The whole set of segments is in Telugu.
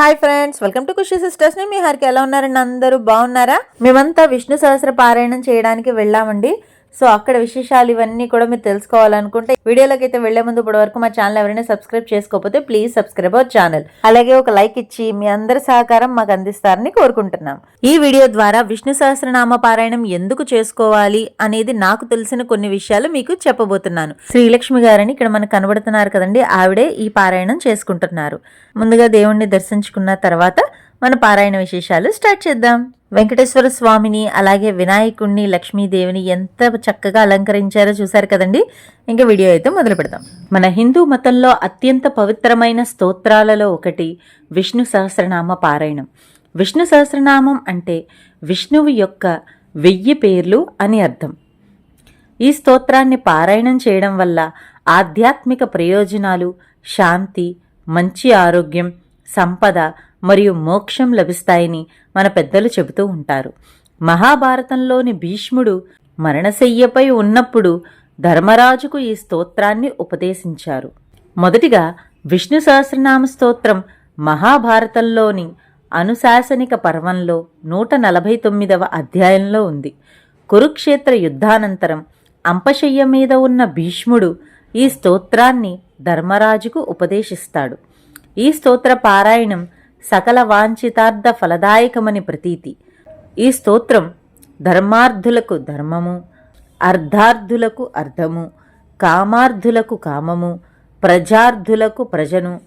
Hi friends welcome to Khushi sisters. ని మీ హరికి. ఎలా ఉన్నారండి? అందరూ బాగున్నారా? మేమంతా విష్ణు సహస్ర పారాయణం చేయడానికి వెళ్ళామండి. సో అక్కడ విశేషాలు ఇవన్నీ కూడా మీరు తెలుసుకోవాలనుకుంటే వీడియోలోకి అయితే వెళ్ళే ముందు ఇప్పటి వరకు మా ఛానల్ ఎవరైనా సబ్స్క్రైబ్ చేసుకోకపోతే ప్లీజ్ సబ్స్క్రైబ్ అవర్ ఛానల్. అలాగే ఒక లైక్ ఇచ్చి మీ అందరి సహకారం మాకు అందిస్తారని కోరుకుంటున్నాం. ఈ వీడియో ద్వారా విష్ణు సహస్రనామ పారాయణం ఎందుకు చేసుకోవాలి అనేది నాకు తెలిసిన కొన్ని విషయాలు మీకు చెప్పబోతున్నాను. శ్రీలక్ష్మి గారని ఇక్కడ మనకు కనబడుతున్నారు కదండి ఆవిడే ఈ పారాయణం చేసుకుంటున్నారు. ముందుగా దేవుణ్ణి దర్శించుకున్న తర్వాత మన పారాయణ విశేషాలు స్టార్ట్ చేద్దాం. వెంకటేశ్వర స్వామిని అలాగే వినాయకుణ్ణి లక్ష్మీదేవిని ఎంత చక్కగా అలంకరించారో చూశారు కదండి? ఇంకా వీడియో అయితే మొదలు పెడదాం. మన హిందూ మతంలో అత్యంత పవిత్రమైన స్తోత్రాలలో ఒకటి విష్ణు సహస్రనామ పారాయణం. విష్ణు సహస్రనామం అంటే విష్ణువు యొక్క వెయ్యి పేర్లు అని అర్థం. ఈ స్తోత్రాన్ని పారాయణం చేయడం వల్ల ఆధ్యాత్మిక ప్రయోజనాలు శాంతి మంచి ఆరోగ్యం సంపద మరియు మోక్షం లభిస్తాయని మన పెద్దలు చెబుతూ ఉంటారు. మహాభారతంలోని భీష్ముడు మరణశయ్యపై ఉన్నప్పుడు ధర్మరాజుకు ఈ స్తోత్రాన్ని ఉపదేశించారు. మొదటిగా విష్ణు సహస్రనామ స్తోత్రం మహాభారతంలోని అనుశాసనిక పర్వంలో నూట నలభై తొమ్మిదవ అధ్యాయంలో ఉంది. కురుక్షేత్ర యుద్ధానంతరం అంపశయ్య మీద ఉన్న భీష్ముడు ఈ స్తోత్రాన్ని ధర్మరాజుకు ఉపదేశిస్తాడు. ఈ స్తోత్ర పారాయణం సకల వాంఛితార్థ ఫలదాయకమని ప్రతీతి. ఈ స్తోత్రం ధర్మార్థులకు ధర్మము అర్ధార్థులకు అర్థము కామార్థులకు కామము ప్రజార్థులకు ప్రజను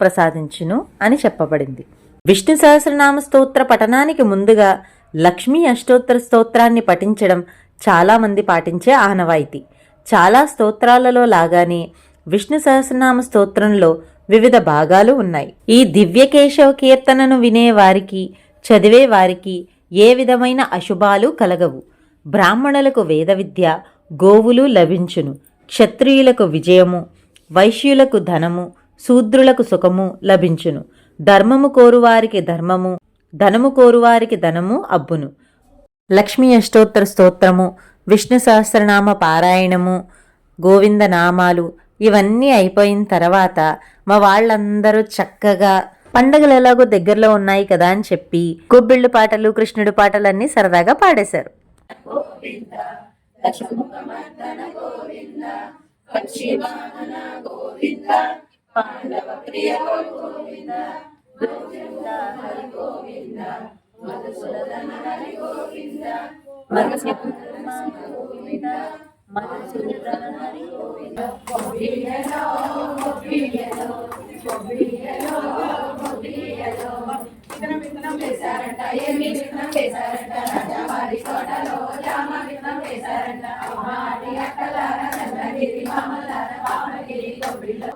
ప్రసాదించును అని చెప్పబడింది. విష్ణు సహస్రనామ స్తోత్ర పఠనానికి ముందుగా లక్ష్మీ అష్టోత్తర స్తోత్రాన్ని పఠించడం చాలామంది పాటించే ఆనవాయితీ. చాలా స్తోత్రాలలో లాగానే విష్ణు సహస్రనామ స్తోత్రంలో వివిధ భాగాలు ఉన్నాయి. ఈ దివ్యకేశవ కీర్తనను వినే వారికి చదివే వారికి ఏ విధమైన అశుభాలు కలగవు. బ్రాహ్మణులకు వేద విద్య గోవులు లభించును. క్షత్రియులకు విజయము వైశ్యులకు ధనము శూద్రులకు సుఖము లభించును. ధర్మము కోరువారికి ధర్మము ధనము కోరువారికి ధనము అబ్బును. లక్ష్మీ అష్టోత్తర స్తోత్రము విష్ణు సహస్రనామ పారాయణము గోవింద నామాలు ఇవన్నీ అయిపోయిన తర్వాత మా వాళ్ళందరూ చక్కగా పండగలు ఎలాగో దగ్గరలో ఉన్నాయి కదా అని చెప్పి గొబ్బిళ్ళు పాటలు కృష్ణుడి పాటలు అన్నీ సరదాగా పాడేశారు. విత్తనం విత్తనం చేశారంట ఏమి విత్తనం చేశారంట రాజావారి తోటలో జామ విత్తనం చేశారంట అమ్మ అట్టి అక్కలారా చంద్రగిరి మామలారా పామగిరి కొబ్బరిలో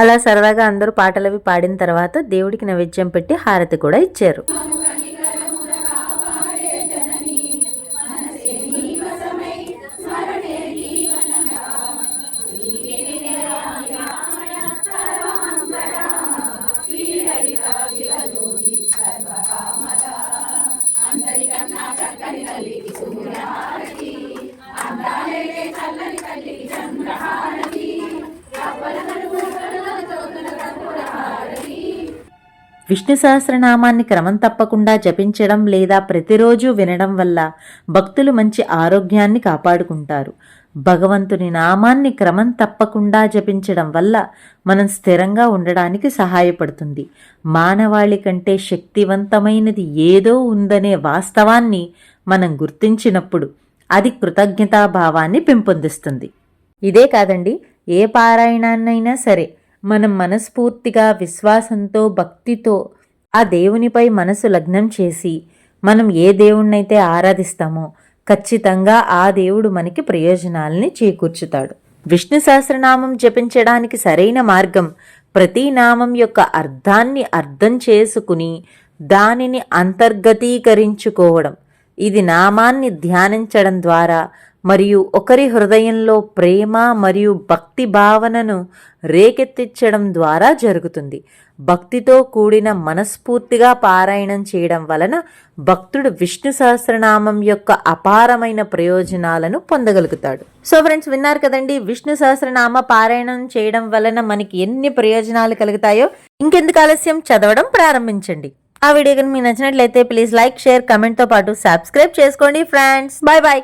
అలా సరదాగా అందరూ పాటలవి పాడిన తర్వాత దేవుడికి నైవేద్యం పెట్టి హారతి కూడా ఇచ్చారు. విష్ణు సహస్రనామాన్ని క్రమం తప్పకుండా జపించడం లేదా ప్రతిరోజు వినడం వల్ల భక్తులు మంచి ఆరోగ్యాన్ని కాపాడుకుంటారు. భగవంతుని నామాన్ని క్రమం తప్పకుండా జపించడం వల్ల మనం స్థిరంగా ఉండడానికి సహాయపడుతుంది. మానవాళి కంటే శక్తివంతమైనది ఏదో ఉందనే వాస్తవాన్ని మనం గుర్తించినప్పుడు అది కృతజ్ఞతాభావాన్ని పెంపొందిస్తుంది. ఇదే కాదండి ఏ పారాయణాన్నైనా సరే మనం మనస్ఫూర్తిగా విశ్వాసంతో భక్తితో ఆ దేవునిపై మనసు లగ్నం చేసి మనం ఏ దేవుణ్ణైతే ఆరాధిస్తామో ఖచ్చితంగా ఆ దేవుడు మనకి ప్రయోజనాల్ని చేకూర్చుతాడు. విష్ణు సహస్రనామం జపించడానికి సరైన మార్గం ప్రతి నామం యొక్క అర్థాన్ని అర్థం చేసుకుని దానిని అంతర్గతీకరించుకోవడం. ఇది నామాన్ని ధ్యానించడం ద్వారా మరియు ఒకరి హృదయంలో ప్రేమ మరియు భక్తి భావనను రేకెత్తించడం ద్వారా జరుగుతుంది. భక్తితో కూడిన మనస్ఫూర్తిగా పారాయణం చేయడం వలన భక్తుడు విష్ణు సహస్రనామం యొక్క అపారమైన ప్రయోజనాలను పొందగలుగుతాడు. సో ఫ్రెండ్స్ విన్నారు కదండి విష్ణు సహస్రనామ పారాయణం చేయడం వలన మనకి ఎన్ని ప్రయోజనాలు కలుగుతాయో? ఇంకెందుకు ఆలస్యం? చదవడం ప్రారంభించండి. ఆ వీడియో కనుక మీకు నచ్చినట్లయితే ప్లీజ్ లైక్ షేర్ కమెంట్తో పాటు సబ్స్క్రైబ్ చేసుకోండి ఫ్రెండ్స్. Bye bye